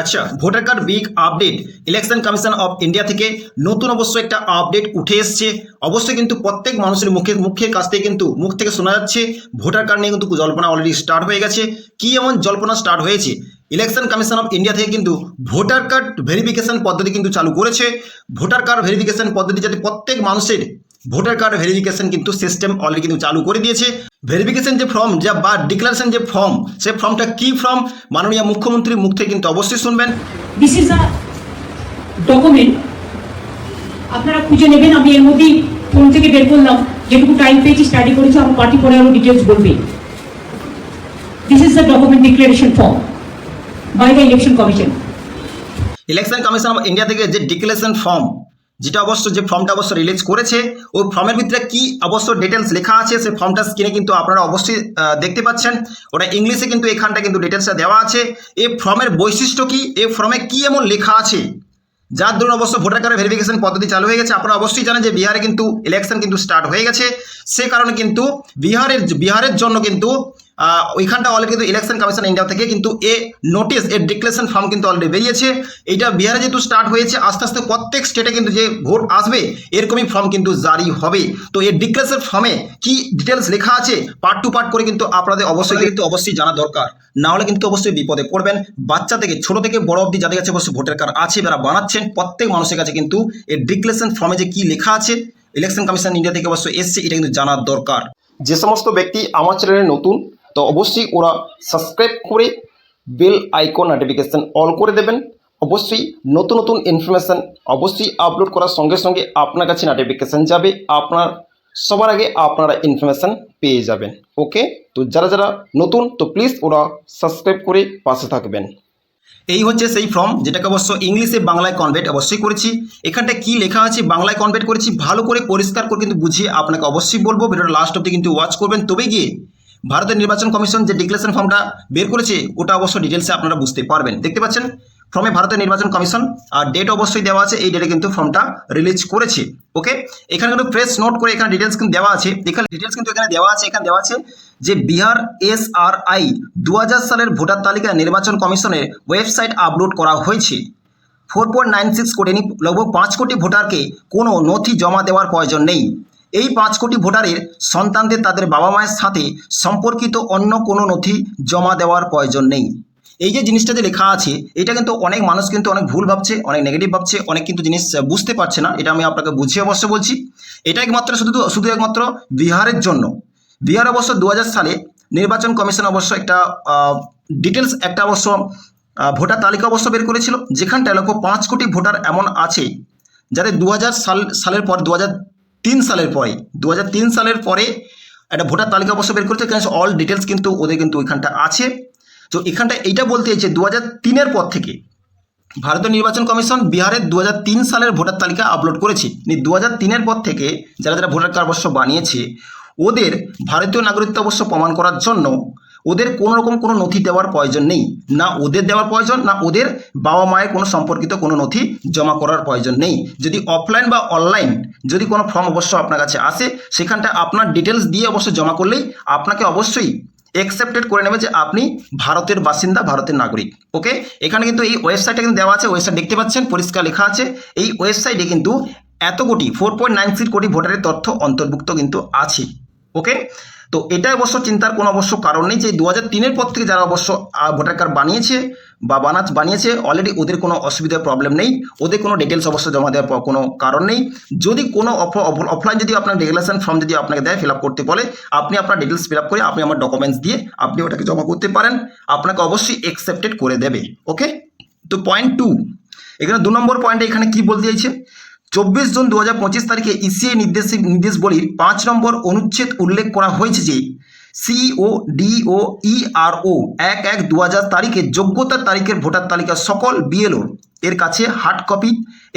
আচ্ছা voter card big update election commission of India থেকে নতুন অবশ্য একটা আপডেট উঠে এসছে। অবশ্যই কিন্তু প্রত্যেক মানুষের মুখে, মুখের কাছ থেকে কিন্তু, মুখ থেকে শোনা যাচ্ছে, ভোটার কার্ড নিয়ে কিন্তু জল্পনা অলরেডি স্টার্ট হয়ে গেছে। কি এমন জল্পনা স্টার্ট হয়েছে? ইলেকশন কমিশন অফ ইন্ডিয়া থেকে কিন্তু ভোটার কার্ড ভেরিফিকেশন পদ্ধতি কিন্তু চালু করেছে। ভোটার কার্ড ভেরিফিকেশন পদ্ধতি যাতে প্রত্যেক মানুষের ভোটার কার্ড ভেরিফিকেশন কিন্তু সিস্টেম অলরেডি কিন্তু চালু করে দিয়েছে। ভেরিফিকেশন যে ফর্ম যা বা ডিক্লারেশন যে ফর্ম সে ফর্মটা কি ফর্ম মাননীয় মুখ্যমন্ত্রীর মুখ থেকে কিন্তু অবশ্যই শুনবেন। দিস ইজ আ ডকুমেন্ট আপনারা খুঁজে নেবেন আমি এর মধ্যেই ফোন থেকে বের করলাম। যেটুকু টাইম পেয়েছি স্টাডি করেছি আমার পার্টি পরে আরও ডিটেলস বলবে। This is the document declaration form by the election commission election commission of India থেকে যে ডিক্লারেশন ফর্ম যেটা অবশ্য যে ফর্মটা অবশ্য রিলিজ করেছে, ওই ফর্মের ভিতরে কি অবশ্য ডিটেলস লেখা আছে, সেই ফর্মটা স্ক্রিনে কিন্তু আপনারা অবশ্যই দেখতে পাচ্ছেন। ওটা ইংলিশে কিন্তু এখানটা কিন্তু ডিটেলসটা দেওয়া আছে। এই ফর্মের বৈশিষ্ট্য কি? এই ফর্মে কি এমন লেখা আছে? যার দরুন অবশ্য ভোটার কার্ডের ভেরিফিকেশন পদ্ধতি চালু হয়ে গেছে। আপনারা অবশ্যই জানেন যে বিহারে কিন্তু ইলেকশন কিন্তু স্টার্ট হয়ে গেছে। সে কারণে কিন্তু বিহারের বিহারের জন্য কিন্তু ওইখানটা অলরেডি কিন্তু ইলেকশন কমিশন ইন্ডিয়া থেকে কিন্তু এ নোটিস এর ডিক্লেরেশন ফর্ম কিন্তু অলরেডি বেরিয়েছে। এইটা বিহারে যেহেতু স্টার্ট হয়েছে, আস্তে আস্তে প্রত্যেক স্টেটে কিন্তু যে ভোট আসবে, এরকমই ফর্ম কিন্তু জারি হবে। তো এর ডিক্লেরেশন ফর্মে কি ডিটেলস লেখা আছে পার্ট টু পার্ট করে কিন্তু আপনাদের অবশ্যই কিন্তু অবশ্যই জানা দরকার। না হলে কিন্তু অবশ্যই বিপদে পড়বেন। বাচ্চা থেকে ছোট থেকে বড় অবধি যাদের কাছে অবশ্যই ভোটার কার্ড আছে, যারা বানাচ্ছেন, প্রত্যেক মানুষের কাছে কিন্তু এর ডিক্লেরেশন ফর্মে যে কি লেখা আছে ইলেকশন কমিশন ইন্ডিয়া থেকে অবশ্যই এসছে, এটা কিন্তু জানার দরকার। যে সমস্ত ব্যক্তি আমার চ্যানেলে নতুন তো অবশ্যই ওরা সাবস্ক্রাইব করে বেল আইকন নোটিফিকেশন অল করে দেবেন। অবশ্যই নতুন নতুন ইনফরমেশান অবশ্যই আপলোড করার সঙ্গে সঙ্গে আপনার কাছে নোটিফিকেশান যাবে। আপনার, সবার আগে আপনারা ইনফরমেশান পেয়ে যাবেন। ওকে তো যারা যারা নতুন, তো প্লিজ ওরা সাবস্ক্রাইব করে পাশে থাকবেন। এই হচ্ছে সেই ফর্ম যেটাকে অবশ্য ইংলিশে বাংলায় কনভার্ট অবশ্যই করেছি। এখানটা কি লেখা আছে? বাংলায় কনভার্ট করেছি। ভালো করে পরিষ্কার করে কিন্তু বুঝিয়ে আপনাকে অবশ্যই বলব। ভিডিওটা লাস্ট অব্দি কিন্তু ওয়াচ করবেন। তবে গিয়ে ভারতের নির্বাচন কমিশন যে ডিক্লেরেশন ফর্মটা বের করেছে, ওটা অবশ্য ডিটেলসে আপনারা বুঝতে পারবেন। দেখতে পাচ্ছেন ফর্মে ভারতের নির্বাচন কমিশন, আর ডেট অবশ্যই দেওয়া আছে, এই ডেটে কিন্তু ফর্মটা রিলিজ করেছে। ওকে এখানে কিন্তু প্রেস নোট করে এখানে ডিটেলস কিন্তু দেওয়া আছে। এখানে ডিটেলস কিন্তু এখানে দেওয়া আছে, এখানে দেওয়া আছে যে বিহার এস আর আই দু হাজার সালের ভোটার তালিকা নির্বাচন কমিশনের ওয়েবসাইট আপলোড করা হয়েছে। ফোর পয়েন্ট নাইন সিক্স কোটি লগভগ পাঁচ কোটি ভোটারকে কোনো নথি জমা দেওয়ার প্রয়োজন নেই। এই পাঁচ কোটি ভোটারের সন্তানদের তাদের বাবা মায়ের সাথে সম্পর্কিত অন্য কোনো নথি জমা দেওয়ার প্রয়োজন নেই। এই যে জিনিসটা যে লেখা আছে, এটা কিন্তু অনেক মানুষ কিন্তু অনেক ভুল ভাবছে, অনেক নেগেটিভ ভাবছে, অনেক কিন্তু জিনিস বুঝতে পারছে না। এটা আমি আপনাকে বুঝিয়ে অবশ্য বলছি। এটা একমাত্র শুধু শুধু একমাত্র বিহারের জন্য। বিহার অবশ্য দু হাজার সালে নির্বাচন কমিশন অবশ্য একটা ডিটেলস একটা অবশ্য ভোটার তালিকা অবশ্য বের করেছিল, যেখানটায় লক্ষ পাঁচ কোটি ভোটার এমন আছে, যাদের দু হাজার সাল, সালের পর দু হাজার তিন সালের পরে দু সালের পরে একটা ভোটার তালিকা অবশ্য বের করেছে এখানে অল ডিটেলস কিন্তু ওদের কিন্তু ওইখানটা আছে। তো এখানটা এইটা বলতে চাইছে দু হাজার তিনের পর থেকে ভারতীয় নির্বাচন কমিশন বিহারের দু হাজার তিন সালের ভোটার তালিকা আপলোড করেছে। দু হাজার তিনের পর থেকে যারা যারা ভোটার কার্ড অবশ্য বানিয়েছে, ওদের ভারতীয় নাগরিকত্ব অবশ্য প্রমাণ করার জন্য ওদের কোনো রকম কোনো নথি দেওয়ার প্রয়োজন নেই। না ওদের দেওয়ার প্রয়োজন, না ওদের বাবা মায়ের কোনো সম্পর্কিত কোনো নথি জমা করার প্রয়োজন নেই। যদি অফলাইন বা অনলাইন যদি কোনো ফর্ম অবশ্য আপনার কাছে আসে সেখানটা আপনার ডিটেলস দিয়ে অবশ্য জমা করলেই আপনাকে অবশ্যই অ্যাকসেপ্টেড করে নেবে যে আপনি ভারতের বাসিন্দা, ভারতের নাগরিক। ওকে এখানে কিন্তু এই ওয়েবসাইটে কিন্তু দেওয়া আছে ওয়েবসাইট দেখতে পাচ্ছেন, পরিষ্কার লেখা আছে। এই ওয়েবসাইটে কিন্তু এত কোটি ফোর পয়েন্ট নাইন সিক্স কোটি ভোটারের তথ্য অন্তর্ভুক্ত কিন্তু আছে। ওকে তো এটা অবশ্য চিন্তার কোনো অবশ্য কারণ নেই যে দু হাজার তিনের পর থেকে যারা অবশ্য ভোটার কার্ড বানিয়েছে বা বানাচ বানিয়েছে অলরেডি ওদের কোনো অসুবিধার প্রবলেম নেই। ওদের কোনো ডিটেলস অবশ্য জমা দেওয়ার কোনো কারণ নেই। যদি কোনো অফলাইন যদি আপনার রেগুলেশন ফর্ম যদি আপনাকে দেয় ফিল করতে বলে, আপনি আপনার ডিটেলস ফিল করে আপনি আমার ডকুমেন্টস দিয়ে আপনি ওটাকে জমা করতে পারেন। আপনাকে অবশ্যই অ্যাকসেপ্টেড করে দেবে ওকে তো পয়েন্ট টু এখানে দু নম্বর পয়েন্টে এখানে কি বলতে চাইছে? চব্বিশ জুন দু হাজার পঁচিশ তারিখে ইসিএ নির্দেশ নির্দেশবলীর পাঁচ নম্বর অনুচ্ছেদ উল্লেখ করা হয়েছে যে সিও ডিও ইআরও এক এক দু তারিখে যোগ্যতার তারিখের ভোটার তালিকা সকল বিএলও এর কাছে হার্ড কপি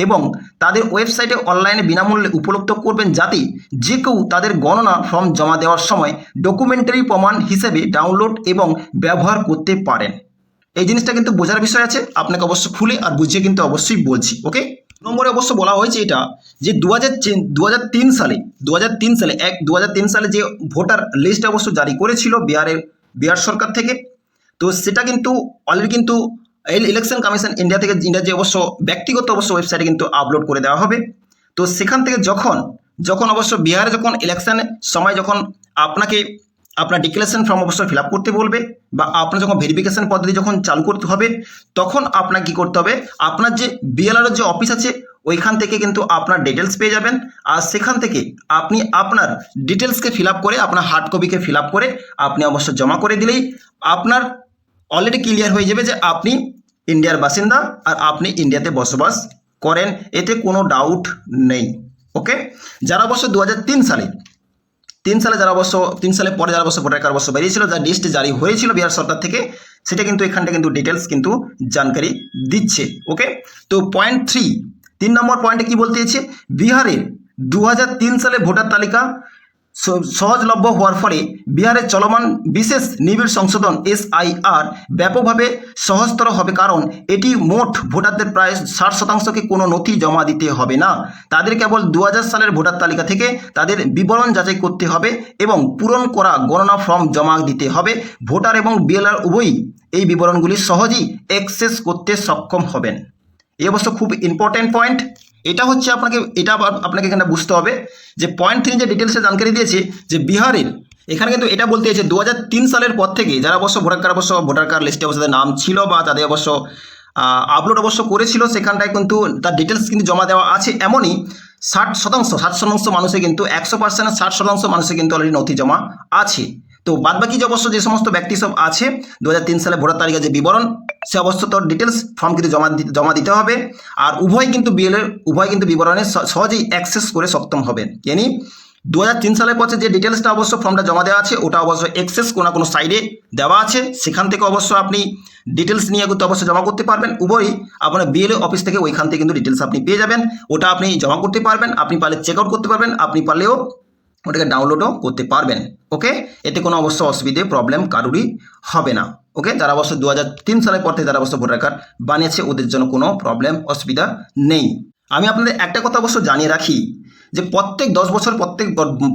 এবং তাদের ওয়েবসাইটে অনলাইনে বিনামূল্যে উপলব্ধ করবেন যাতে যে কেউ তাদের গণনা ফর্ম জমা দেওয়ার সময় ডকুমেন্টারি প্রমাণ হিসেবে ডাউনলোড এবং ব্যবহার করতে পারেন। এই জিনিসটা কিন্তু বোঝার বিষয় আছে, আপনাকে অবশ্য খুলে আর বুঝিয়ে কিন্তু অবশ্যই বলছি, ওকে? নম্বরে অবশ্য বলা হয়েছে এটা যে দু হাজার তিন সালে দু সালে, এক দু সালে যে ভোটার লিস্ট অবশ্য জারি করেছিল বিহারের, বিহার সরকার থেকে। তো সেটা কিন্তু অলরেডি কিন্তু ইলেকশন কমিশন ইন্ডিয়া থেকে ইন্ডিয়া যে অবশ্য ব্যক্তিগত অবশ্য ওয়েবসাইটে কিন্তু আপলোড করে দেওয়া হবে। তো সেখান থেকে যখন যখন অবশ্য বিহারে যখন ইলেকশনের সময় যখন আপনাকে আপনার ডিক্লারেশন ফর্ম অবশ্যই ফিল করতে বলবে বা আপনার যখন ভেরিফিকেশন পদ্ধতি যখন চালু করতে হবে, তখন আপনার কি করতে হবে? আপনার যে বিএলআর যে অফিস আছে, ওইখান থেকে কিন্তু আপনার ডিটেলস পেয়ে যাবেন। আর সেখান থেকে আপনি আপনার ডিটেলসকে ফিল আপ করে, আপনার হার্ড কপিকে ফিল আপ করে, আপনি অবশ্য জমা করে দিলেই আপনার অলরেডি ক্লিয়ার হয়ে যাবে যে আপনি ইন্ডিয়ার বাসিন্দা আর আপনি ইন্ডিয়াতে বসবাস করেন। এতে কোনো ডাউট নেই। ওকে যারা অবশ্য দু হাজার তিন সালে তিন সালে যারা অবশ্য তিন সালে পরে যারা অবশ্য ভোটার কার্ড অবশ্য বেরিয়েছিল, যার লিস্ট জারি হয়েছিল বিহার সরকার থেকে, সেটা কিন্তু এখানটা কিন্তু ডিটেলস কিন্তু জানকারি দিচ্ছে ওকে তো পয়েন্ট থ্রি তিন নম্বর পয়েন্টে কি বলতে চাইছে? বিহারে দু হাজার তিন সালে ভোটার তালিকা সহজলভ্য হওয়ার ফলে বিহারের চলমান বিশেষ নিবিড় সংশোধন এসআইআর ব্যাপকভাবে সহজতর হবে কারণ এটি মোট ভোটারদের প্রায় ষাট শতাংশকে কোনো নথি জমা দিতে হবে না। তাদের কেবল দু হাজার সালের ভোটার তালিকা থেকে তাদের বিবরণ যাচাই করতে হবে এবং পূরণ করা গণনা ফর্ম জমা দিতে হবে। ভোটার এবং বিএলআর উভয়ই এই বিবরণগুলি সহজেই অ্যাক্সেস করতে সক্ষম হবেন। এই অবশ্য খুব ইম্পর্ট্যান্ট পয়েন্ট এটা হচ্ছে আপনাকে, এটা আপনাকে এখানে বুঝতে হবে যে পয়েন্ট থ্রি যে ডিটেলসে জানকারি দিয়েছে, যে বিহারের, এখানে কিন্তু এটা বলতে চাইছে দু হাজার তিন সালের পর থেকে যারা অবশ্য ভোটার কার্ড অবশ্য ভোটার কার্ড লিস্টে অবশ্য নাম ছিল বা তাদের অবশ্য আপলোড অবশ্য করেছিল, সেখানটায় কিন্তু তার ডিটেলস কিন্তু জমা দেওয়া আছে। এমনই ষাট শতাংশ ষাট শতাংশ মানুষের কিন্তু, একশো পার্সেন্ট ষাট শতাংশ মানুষের কিন্তু অলরেডি নথি জমা আছে। তো বাদবাকি যে অবশ্য যে সমস্ত ব্যক্তি সব আছে দু হাজার তিন সালে ভোটার তালিকা যে বিবরণ, সে অবশ্য তোর ডিটেলস ফর্ম কিন্তু জমা জমা দিতে হবে। আর উভয় কিন্তু বিএলের উভয় কিন্তু বিবরণে সহজেই অ্যাক্সেস করে সক্ষম হবেন। ইয়ানি দু সালের পথে যে ডিটেলসটা অবশ্য ফর্মটা জমা দেওয়া আছে, ওটা অবশ্য অ্যাক্সেস কোনো কোনো সাইডে দেওয়া আছে। সেখান থেকে অবশ্য আপনি ডিটেলস নিয়ে কিন্তু অবশ্যই জমা করতে পারবেন। উভয়ই আপনার বিএলএ অফিস থেকে ওইখান থেকে কিন্তু ডিটেলস আপনি পেয়ে যাবেন। ওটা আপনি জমা করতে পারবেন। আপনি পারলে চেক আউট করতে পারবেন। আপনি পারলেও ওটাকে ডাউনলোডও করতে পারবেন ওকে এতে কোনো অবশ্য অসুবিধে প্রবলেম কারুরই হবে না ওকে যারা অবশ্য দু হাজার তিন সালের পর থেকে যারা অবশ্য ভোটার কার্ড বানিয়েছে, ওদের জন্য কোনো প্রবলেম অসুবিধা নেই। আমি আপনাদের একটা কথা অবশ্য জানিয়ে রাখি, যে প্রত্যেক দশ বছর, প্রত্যেক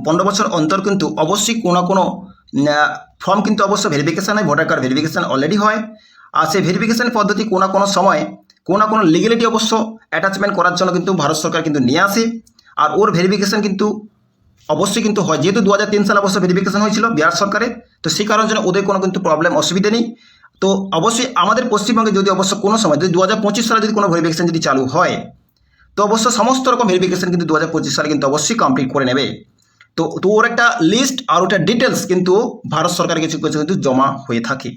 পনেরো বছর অন্তর কিন্তু অবশ্যই কোনো কোনো ফর্ম কিন্তু অবশ্য verification voter card verification already হয়। আর সেই ভেরিফিকেশান পদ্ধতি কোনো কোনো সময়, কোনো কোনো লিগেলিটি অবশ্য অ্যাটাচমেন্ট করার জন্য কিন্তু ভারত সরকার কিন্তু নিয়ে আসে। আর ওর ভেরিফিকেশান কিন্তু অবশ্যই কিন্তু হয়। যেহেতু দু হাজার তিন সালে অবশ্য ভেরিফিকেশন হয়েছিল বিহার সরকারে, তো সেই কারণের জন্য ওদের কোনো কিন্তু প্রবলেম অসুবিধা নেই। তো অবশ্যই আমাদের পশ্চিমবঙ্গে যদি অবশ্য কোনো সময়, যদি দু হাজার পঁচিশ সালে যদি কোনো ভেরিফিকেশন যদি চালু হয়, তো অবশ্য সমস্ত রকম ভেরিফিকেশন কিন্তু দু হাজার পঁচিশ সালে কিন্তু অবশ্যই কমপ্লিট করে নেবে। তো তো ওর একটা লিস্ট আর ওটা ডিটেলস কিন্তু ভারত সরকারের কিছু কিছু কিন্তু জমা হয়ে থাকে।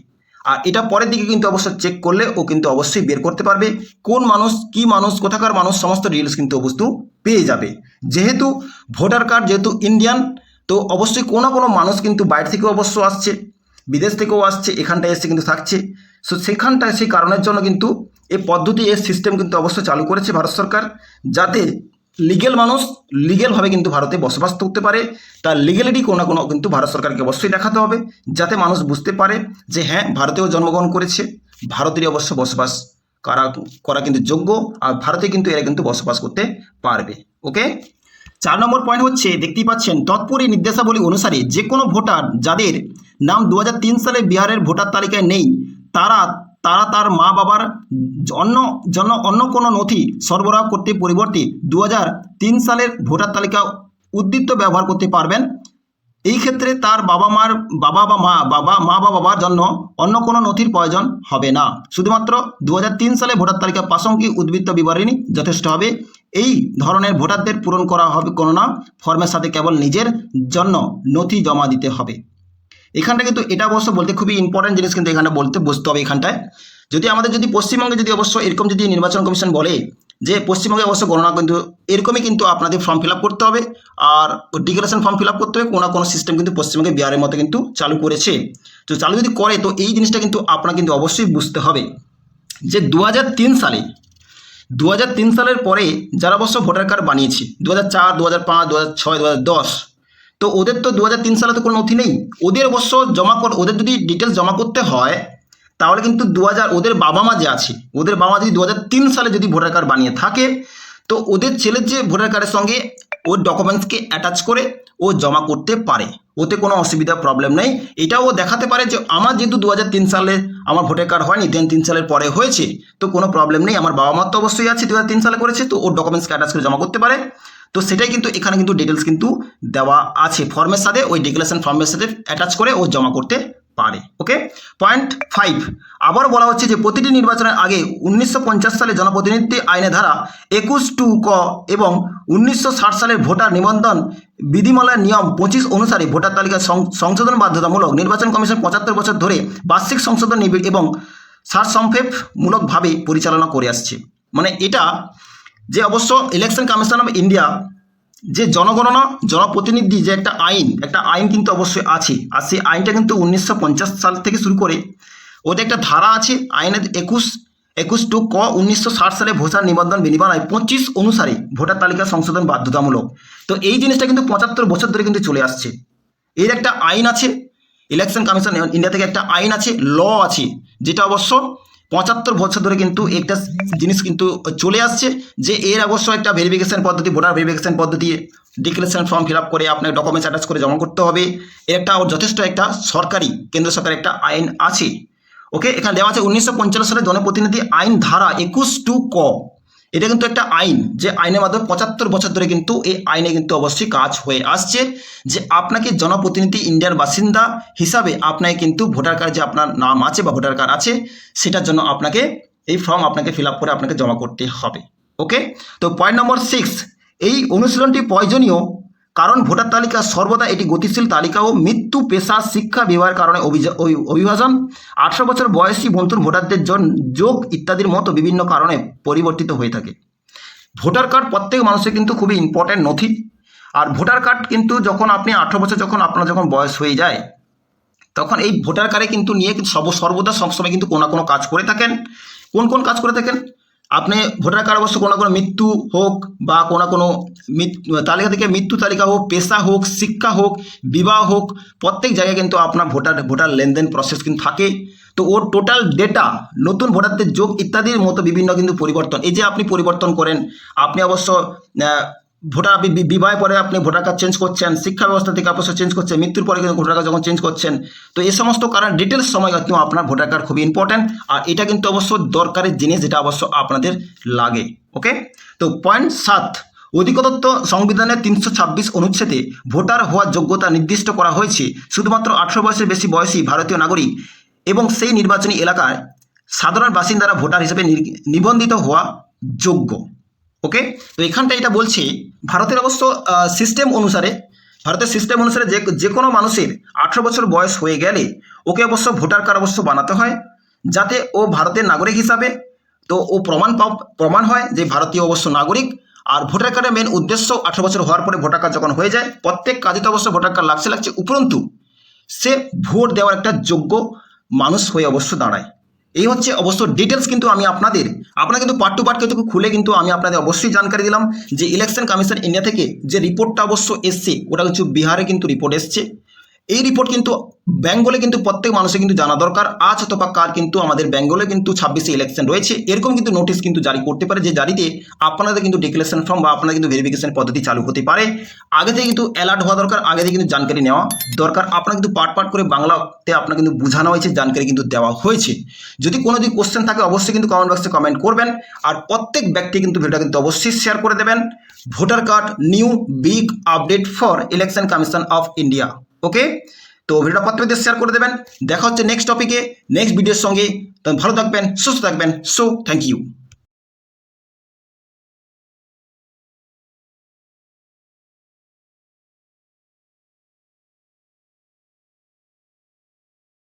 আর এটা পরের দিকে কিন্তু অবশ্য চেক করলে ও কিন্তু অবশ্যই বের করতে পারবে। কোন মানুষ, কি মানুষ, কোথাকার মানুষ, সমস্ত ডিটেলস কিন্তু বস্তু পেয়ে যাবে। যেহেতু ভোটার কার্ড যেহেতু ইন্ডিয়ান তো অবশ্যই কোনো কোনো মানুষ কিন্তু বাইরে থেকেও অবশ্য আসছে, বিদেশ থেকেও আসছে, এখানটায় এসে কিন্তু থাকছে। সো সেখানটায় সেই কারণের জন্য কিন্তু এই পদ্ধতি, এই সিস্টেম কিন্তু অবশ্যই চালু করেছে ভারত সরকার, যাতে লিগেল মানুষ লিগেলভাবে কিন্তু ভারতে বসবাস করতে পারে। তার লিগেলিটি কোনো না কোনো কিন্তু ভারত সরকারকে অবশ্যই দেখাতে হবে, যাতে মানুষ বুঝতে পারে যে হ্যাঁ ভারতেও জন্মগ্রহণ করেছে, ভারতেরই অবশ্য বসবাস করা করা কিন্তু যোগ্য, আর ভারতে কিন্তু এরা কিন্তু বসবাস করতে পারবে। ওকে চার নম্বর পয়েন্ট হচ্ছে, দেখতেই পাচ্ছেন, তৎপরি নির্দেশাবলী অনুসারে যে কোনো ভোটার যাদের নাম দু হাজার তিন সালে বিহারের ভোটার তালিকায় নেই, তারা তারা তার মা বাবার অন্য জন্য অন্য কোনো নথি সরবরাহ করতে পরিবর্তে দু হাজার তিন সালের ভোটার তালিকা উদ্দীপ্ত ব্যবহার করতে পারবেন। এই ক্ষেত্রে তার বাবা মার, বাবা বা মা, বাবা, মা বা বাবার জন্য অন্য কোনো নথির প্রয়োজন হবে না। শুধুমাত্র দু হাজার তিন সালে ভোটার তালিকা প্রাসঙ্গিক উদ্বৃত্ত বিবরণী যথেষ্ট হবে। এই ধরনের ভোটারদের পূরণ করা হবে কোনো না ফর্মের সাথে কেবল নিজের জন্য নথি জমা দিতে হবে। এখানটা কিন্তু এটা অবশ্য বলতে খুবই ইম্পর্টেন্ট জিনিস কিন্তু এখানে বলতে বুঝতে হবে এখানটায়। যদি আমাদের যদি পশ্চিমবঙ্গে যদি অবশ্য এরকম যদি নির্বাচন কমিশন বলে যে পশ্চিমবঙ্গে অবশ্য গণনা কিন্তু এরকমই কিন্তু আপনাদের ফর্ম ফিল করতে হবে, আর ডিক্লারেশন ফর্ম ফিল করতে হবে, কোনো কোনো সিস্টেম কিন্তু পশ্চিমবঙ্গে বিহারের মতো কিন্তু চালু করেছে। তো চালু যদি করে, তো এই জিনিসটা কিন্তু আপনার কিন্তু অবশ্যই বুঝতে হবে যে দু হাজার তিন সালে দু হাজার তিন সালের পরে যারা অবশ্য ভোটার কার্ড বানিয়েছে দু হাজার চার দু হাজার পাঁচ দু হাজার ছয় দু হাজার দশ, তো ওদের তো দু হাজার তিন সালে তো কোনো নথি নেই। ওদের অবশ্য জমা কর, ওদের যদি ডিটেলস জমা করতে হয়, তাহলে কিন্তু দু হাজার ওদের বাবা মা যে আছে, ওদের বাবা যদি দু হাজার তিন সালে যদি ভোটার কার্ড বানিয়ে থাকে, তো ওদের ছেলের যে ভোটার কার্ডের সঙ্গে ওর ডকুমেন্টসকে অ্যাটাচ করে ও জমা করতে পারে। ওতে কোনো অসুবিধা প্রবলেম নেই। এটাও ও দেখাতে পারে যে, আমার যেহেতু দু হাজার তিন সালে আমার ভোটার কার্ড হয়নি দেন তিন সালের পরে হয়েছে, তো কোনো প্রবলেম নেই। আমার বাবা মার তো অবশ্যই আছে দু হাজার তিন সালে করেছে, তো ওর ডকুমেন্টস অ্যাটাচ করে জমা করতে পারে। তো সেটাই কিন্তু, এখানে কিন্তু ডিটেলস কিন্তু দেওয়া আছে। ফর্মের সাথে, ওই ডিক্লারেশন ফর্মের সাথে অ্যাটাচ করে ও জমা করতে পারে ওকে পয়েন্ট ফাইভ আবার বলা হচ্ছে যে প্রতিটি নির্বাচনের আগে উনিশশো পঞ্চাশ সালে জনপ্রতিনিধি আইনে ধারা একুশ টু ক এবং উনিশশো সালের ভোটার নিবন্ধন বিধিমালার নিয়ম পঁচিশ অনুসারে ভোটার তালিকা সংশোধন বাধ্যতামূলক নির্বাচন কমিশন পঁচাত্তর বছর ধরে বার্ষিক সংশোধন নিবিড় এবং সারসংক্ষেপমূলকভাবে পরিচালনা করে আসছে। মানে এটা যে অবশ্য ইলেকশন কমিশন অফ ইন্ডিয়া যে জনগণনা, জনপ্রতিনিধি যে একটা আইন একটা আইন কিন্তু অবশ্যই আছে। আর সেই আইনটা কিন্তু উনিশশো পঞ্চাশ সাল থেকে শুরু করে ওদের একটা ধারা আছে, আইনের একুশ একুশ টু ক উনিশশো ষাট সালে ভোটার নিবন্ধন বিনিময় পঁচিশ অনুসারে ভোটার তালিকা সংশোধন বাধ্যতামূলক। তো এই জিনিসটা কিন্তু পঁচাত্তর বছর ধরে কিন্তু চলে আসছে। এর একটা আইন আছে, ইলেকশন কমিশন ইন্ডিয়া থেকে একটা আইন আছে, ল আছে, যেটা অবশ্য পঁচাত্তর বছর ধরে কিন্তু একটা জিনিস কিন্তু চলে আসছে যে এর অবশ্য একটা ভেরিফিকেশান পদ্ধতি ভোটার ভেরিফিকেশন পদ্ধতি ডিক্লারেশন ফর্ম ফিল আপ করে আপনাকে ডকুমেন্টস অ্যাটাচ করে জমা করতে হবে। এটা যথেষ্ট একটা সরকারি, কেন্দ্র সরকার একটা আইন আছে। ওকে এখানে দেওয়া আছে উনিশশো পঞ্চান্ন সালে জনপ্রতিনিধি আইন ধারা একুশ টু ক। এটা কিন্তু একটা আইন, যে আইনের মাধ্যমে পঁচাত্তর বছর ধরে কিন্তু এই আইনে কিন্তু অবশ্যই কাজ হয়ে আসছে, যে আপনাকে জনপ্রতিনিধি ইন্ডিয়ার বাসিন্দা হিসাবে আপনাকে কিন্তু ভোটার কার্ড যে আপনার নাম আছে বা ভোটার কার্ড আছে, সেটার জন্য আপনাকে এই ফর্ম আপনাকে ফিল করে আপনাকে জমা করতে হবে ওকে তো পয়েন্ট নম্বর সিক্স এই অনুশীলনটি প্রয়োজনীয় কারণ ভোটার তালিকা সর্বদা এটি গতিশীল তালিকা ও মৃত্যু পেশা শিক্ষা বিবাহের কারণে অভিভাজন। আঠারো বছর বয়সী বন্ধুর ভোটারদের যোগ ইত্যাদির মতো বিভিন্ন কারণে পরিবর্তিত হয়ে থাকে। ভোটার কার্ড প্রত্যেক মানুষের কিন্তু খুবই ইম্পর্ট্যান্ট নথি। আর ভোটার কার্ড কিন্তু যখন আপনি আঠারো বছর যখন আপনার যখন বয়স হয়ে যায়, তখন এই ভোটার কার্ডে কিন্তু নিয়ে কিন্তু সর্ব সর্বদা সবসময় কিন্তু কোনো না কোনো কাজ করে থাকেন। কোন কোন কাজ করে থাকেন? আপনি ভোটার কার্ড অবশ্য কোনো কোনো মৃত্যু হোক বা কোনো কোনো তালিকা থেকে মৃত্যু তালিকা হোক, পেশা হোক, শিক্ষা হোক, বিবাহ হোক, প্রত্যেক জায়গায় কিন্তু আপনার ভোটার ভোটার লেনদেন প্রসেস কিন্তু থাকে। তো ওর টোটাল ডেটা নতুন ভোটারদের যোগ ইত্যাদির মতো বিভিন্ন কিন্তু পরিবর্তন। এই যে আপনি পরিবর্তন করেন, আপনি অবশ্য ভোটার বিবাহের পরে আপনি ভোটার কার্ড চেঞ্জ করছেন, শিক্ষা ব্যবস্থা থেকে অবশ্য চেঞ্জ করছেন, মৃত্যুর পরে কিন্তু ভোটার কার্ড যখন চেঞ্জ করছেন, তো এই সমস্ত কারণ ডিটেলস সময় কিন্তু আপনার ভোটার কার্ড খুবই ইম্পর্ট্যান্ট আর এটা কিন্তু অবশ্য দরকারের জিনিস যেটা অবশ্য আপনাদের লাগে ওকে তো পয়েন্ট সাত, অধিকতত্ত্ব সংবিধানের তিনশো ছাব্বিশ অনুচ্ছেদে ভোটার হওয়ার যোগ্যতা নির্দিষ্ট করা হয়েছে, শুধুমাত্র আঠারো বয়সের বেশি বয়সী ভারতীয় নাগরিক এবং সেই নির্বাচনী এলাকায় সাধারণ বাসিন্দারা ভোটার হিসেবে নিবন্ধিত হওয়া যোগ্য। ওকে তো এখানটা এটা বলছি, ভারতের অবশ্য সিস্টেম অনুসারে, ভারতের সিস্টেম অনুসারে যে যে কোনো মানুষের আঠেরো বছর বয়স হয়ে গেলে ওকে অবশ্য ভোটার কার্ড অবশ্য বানাতে হয়, যাতে ও ভারতের নাগরিক হিসাবে, তো ও প্রমাণ প্রমাণ হয় যে ভারতীয় অবশ্য নাগরিক, আর ভোটার কার্ডের মেন উদ্দেশ্য আঠেরো বছর হওয়ার পরে ভোটার কার্ড যখন হয়ে যায়, প্রত্যেক কাজে তো অবশ্য ভোটার কার্ড লাগছে লাগছে, উপরন্তু সে ভোট দেওয়ার একটা যোগ্য মানুষ হয়ে অবশ্য দাঁড়ায়। এই হচ্ছে অবশ্য ডিটেলস কিন্তু আমি আপনাদের। আপনারা কিন্তু পার্ট টু পার্ট কিন্তু খুলে কিন্তু আমি আপনাদের অবশ্যই জানকারি দিলাম যে ইলেকশন কমিশন ইন্ডিয়া থেকে যে রিপোর্টটা অবশ্য এসছে, ওটা কিছু বিহারে কিন্তু রিপোর্ট এসছে। এই রিপোর্ট কিন্তু বেঙ্গলে কিন্তু প্রত্যেক মানুষের কিন্তু জানা দরকার। আজ অথবা কার কিন্তু আমাদের বেঙ্গলে কিন্তু ছাব্বিশে ইলেকশন রয়েছে। এরকম কিন্তু নোটিশ কিন্তু জারি করতে পারে যে জারিতে আপনাদের কিন্তু ডিক্লারেশন ফর্ম বা আপনাদের কিন্তু ভেরিফিকেশন পদ্ধতি চালু হতে পারে। আগে থেকে কিন্তু অ্যালার্ট হওয়া দরকার, আগে থেকে কিন্তু জানকারি নেওয়া দরকার। আপনার কিন্তু পার্ট পার্ট করে বাংলাতে আপনার কিন্তু বোঝানো হয়েছে, জানকারি কিন্তু দেওয়া হয়েছে। যদি কোনো যদি কোশ্চেন থাকে অবশ্যই কিন্তু কমেন্ট বক্সে কমেন্ট করবেন। আর প্রত্যেক ব্যক্তি কিন্তু ভিডিওটা কিন্তু অবশ্যই শেয়ার করে দেবেন। Voter card new big update for election commission of India okay তো ভিডিওটা প্রত্যেকদের শেয়ার করে দেবেন। দেখা হচ্ছে নেক্সট টপিকে নেক্সট ভিডিওর সঙ্গে। তখন ভালো থাকবেন, সুস্থ থাকবেন। So thank you